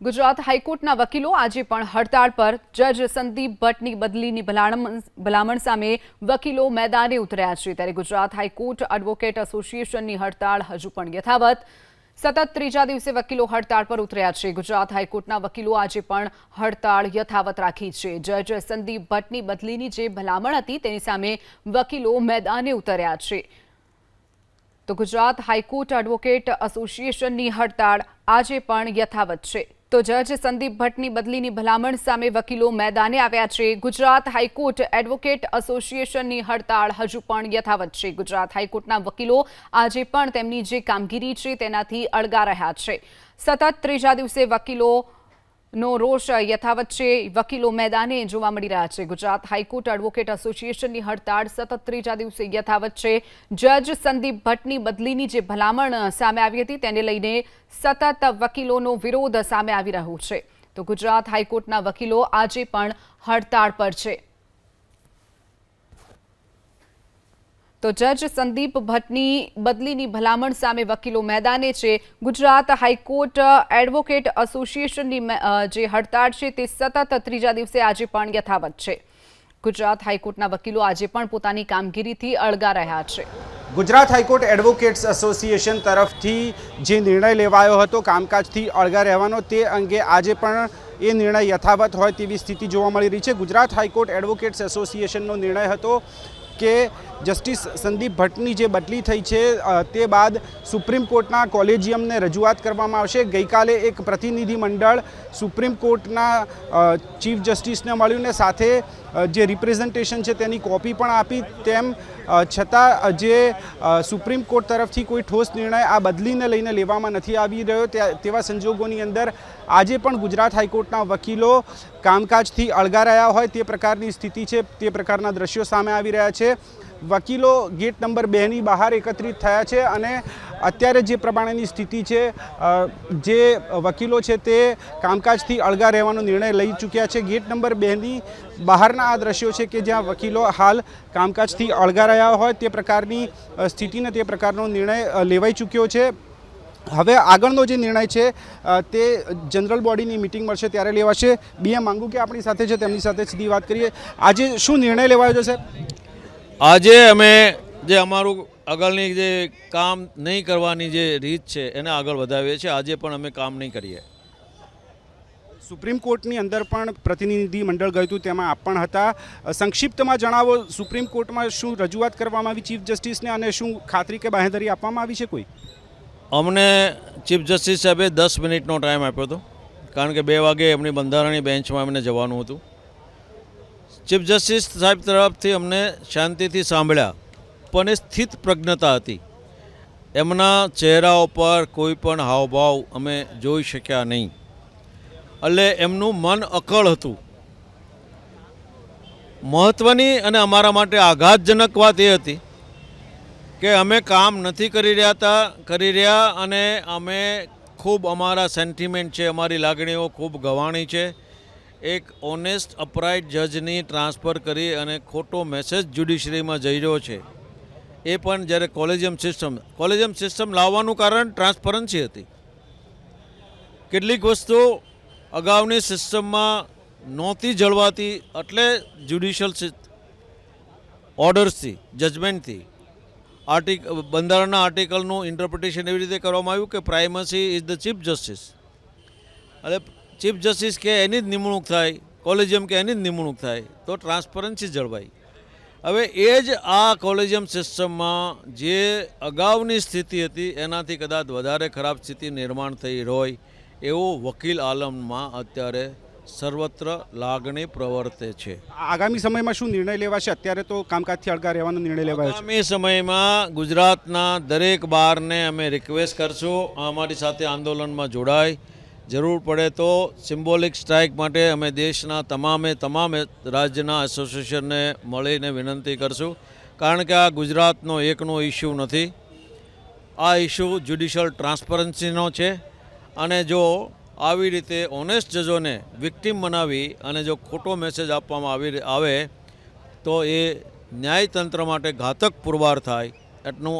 ગુજરાત હાઈકોર્ટના વકીલો આજે પણ હડતાળ પર. જજ સંદીપ ભટ્ટની બદલીની ભલામણ સામે વકીલો મેદાને ઉતર્યા છે. ત્યારે ગુજરાત હાઈકોર્ટ એડવોકેટ એસોસિએશનની હડતાળ હજુ પણ યથાવત. સતત ત્રીજા દિવસે વકીલો હડતાળ પર ઉતર્યા છે. ગુજરાત હાઈકોર્ટના વકીલો આજે પણ હડતાળ યથાવત રાખી છે. જજ સંદીપ ભટ્ટની બદલીની જે ભલામણ હતી તેની સામે વકીલો મેદાને ઉતર્યા છે. તો ગુજરાત હાઈકોર્ટ એડવોકેટ એસોસિએશનની હડતાળ આજે પણ યથાવત છે. તો જજ સંદીપ ભટ્ટની બદલીની ભલામણ સામે વકીલો મેદાને આવ્યા છે. ગુજરાત હાઈકોર્ટ એડવોકેટ એસોસિએશનની હડતાળ હજુ પણ યથાવત છે. ગુજરાત હાઈકોર્ટના વકીલો આજે પણ તેમની જે કામગીરી છે તેનાથી અળગા રહ્યા છે. સતત ત્રીજા દિવસે વકીલો નો રોષ યથાવત છે. વકીલો મેદાને જોવા મળી રહ્યા છે. ગુજરાત હાઈકોર્ટ એડવોકેટ એસોસિએશનની હડતાળ સતત ત્રીજા દિવસે યથાવત છે. જજ સંદીપ ભટ્ટની બદલીની જે ભલામણ સામે આવી હતી તેને લઈને સતત વકીલોનો વિરોધ સામે આવી રહ્યો છે. તો ગુજરાત હાઈકોર્ટના વકીલો આજે પણ હડતાળ પર છે. તો જજ સંદીપ ભટ્ટની બદલીની ભલામણ સામે વકીલો મેદાને છે. ગુજરાત હાઈકોર્ટ એડવોકેટ એસોસિએશનની જે હડતાળ છે તે સતત ત્રીજા દિવસે આજે પણ યથાવત છે. ગુજરાત હાઈકોર્ટના વકીલો આજે પણ પોતાની કામગીરીથી અળગા રહ્યા છે. ગુજરાત હાઈકોર્ટ એડવોકેટ્સ એસોસિએશન તરફથી જે નિર્ણય લેવાયો હતો, કામકાજથી અળગા રહેવાનો, તે અંગે આજે પણ એ નિર્ણય યથાવત હોય તેવી સ્થિતિ જોવા મળી રહી છે. ગુજરાત હાઈકોર્ટ એડવોકેટ્સ એસોસિએશનનો નિર્ણય હતો કે જસ્ટિસ સંદીપ ભટ્ટની જે બદલી થઈ છે તે બાદ સુપ્રીમ કોર્ટના કોલેજિયમને રજૂઆત કરવામાં આવશે. ગઈકાલે એક પ્રતિનિધિ મંડળ સુપ્રીમ કોર્ટના ચીફ જસ્ટિસને મળ્યું ને સાથે જે રિપ્રેઝન્ટેશન છે તેની કોપી પણ આપી તેમ છતાં જે સુપ્રીમ કોર્ટ તરફથી કોઈ ઠોસ નિર્ણય આ બદલીને લઈને લેવામાં નથી આવી રહ્યો. તેવા સંજોગોની અંદર આજે પણ ગુજરાત હાઈકોર્ટના વકીલો કામકાજથી અળગા રહ્યા હોય તે પ્રકારની સ્થિતિ છે, તે પ્રકારના દ્રશ્યો સામે આવી રહ્યા છે. વકીલો ગેટ નંબર બેની બહાર એકત્રિત થયા છે અને અત્યારે જે પ્રમાણેની સ્થિતિ છે જે વકીલો છે તે કામકાજથી અળગા રહેવાનો નિર્ણય લઈ ચૂક્યા છે. ગેટ નંબર બેની બહારના આ દ્રશ્યો છે કે જ્યાં વકીલો હાલ કામકાજથી અળગા રહ્યા હોય તે પ્રકારની સ્થિતિને તે પ્રકારનો નિર્ણય લેવાઈ ચૂક્યો છે. હવે આગળનો જે નિર્ણય છે તે જનરલ બોડીની મિટિંગ મળશે ત્યારે લેવાશે. બીએમ માંગુ કે આપણી સાથે છે તેમની સાથે સીધી વાત કરીએ. આજે શું નિર્ણય લેવાયો છે સાહેબ? આજે અમે જે અમારું આગળની જે કામ નહીં કરવાની જે રીત છે એને આગળ વધાવીએ છીએ. આજે પણ અમે કામ નહીં કરીએ. સુપ્રીમ કોર્ટની અંદર પણ પ્રતિનિધિ મંડળ ગયું હતું તેમાં આપ પણ હતા. સંક્ષિપ્તમાં જણાવો સુપ્રીમ કોર્ટમાં શું રજૂઆત કરવામાં આવી ચીફ જસ્ટિસને અને શું ખાતરી કે બાંહેધરી આપવામાં આવી છે કોઈ? અમને ચીફ જસ્ટિસ સાહેબે દસ મિનિટનો ટાઈમ આપ્યો હતો, કારણ કે બે વાગે એમની બંધારણની બેન્ચમાં એમને જવાનું હતું. ચીફ જસ્ટિસ સાહેબ તરફથી અમને શાંતિથી સાંભળ્યા, પણ એ સ્થિત પ્રજ્ઞતા હતી. એમના ચહેરા ઉપર કોઈ પણ હાવભાવ અમે જોઈ શક્યા નહીં. એટલે એમનું મન અકળ હતું. મહત્ત્વની અને અમારા માટે આઘાતજનક વાત એ હતી કે અમે કામ નથી કરી રહ્યા હતા, કરી રહ્યા અને અમે ખૂબ અમારા સેન્ટિમેન્ટ છે, અમારી લાગણીઓ ખૂબ ગવાણી છે. એક ઓનેસ્ટ અપરાઇટ જજની ટ્રાન્સફર કરી અને ખોટો મેસેજ જ્યુડિશરીમાં જઈ રહ્યો છે. એ પણ જ્યારે કોલેજિયમ સિસ્ટમ કોલેજિયમ સિસ્ટમ લાવવાનું કારણ ટ્રાન્સપરન્સી હતી. કેટલીક વસ્તુ અગાઉની સિસ્ટમમાં નહોતી જળવાતી, એટલે જ્યુડિશિયલ ઓર્ડર્સથી જજમેન્ટથી આર્ટિક, બંધારણના આર્ટિકલનું ઇન્ટરપ્રિટેશન એવી રીતે કરવામાં આવ્યું કે primacy is the chief justice એટલે ચીફ જસ્ટિસ કે એની જ નિમણૂક થાય કોલેજિયમ કે એની જ નિમણૂક થાય, તો ટ્રાન્સપરન્સી જળવાય. હવે એ જ આ કોલેજિયમ સિસ્ટમમાં જે અગાઉની સ્થિતિ હતી, એનાથી કદાચ વધારે ખરાબ સ્થિતિ નિર્માણ થઈ હોય એવો વકીલ આલમમાં અત્યારે સર્વત્ર લાગણી પ્રવર્તે છે. આગામી સમયમાં શું નિર્ણય લેવાશે? અત્યારે તો કામકાજથી અળગા રહેવાનો નિર્ણય લેવાયો છે. આગામી સમયમાં ગુજરાતના દરેક બારને અમે રિક્વેસ્ટ કરશું. અમારી સાથે આંદોલનમાં જોડાય. જરૂર પડે તો સિમ્બોલિક સ્ટ્રાઇક માટે અમે દેશના તમામે તમામ રાજ્યના એસોસિએશનને મળીને વિનંતી કરશું. કારણ કે આ ગુજરાતનો એકનો ઇસ્યુ નથી. આ ઇસ્યુ જ્યુડિશિયલ ટ્રાન્સપરન્સીનો છે. અને જો આવી રીતે ઓનેસ્ટ જજોને વિક્ટીમ બનાવી અને જો ખોટો મેસેજ આપવામાં આવી આવે, તો એ ન્યાયતંત્ર માટે ઘાતક પુરવાર થાય, એટલું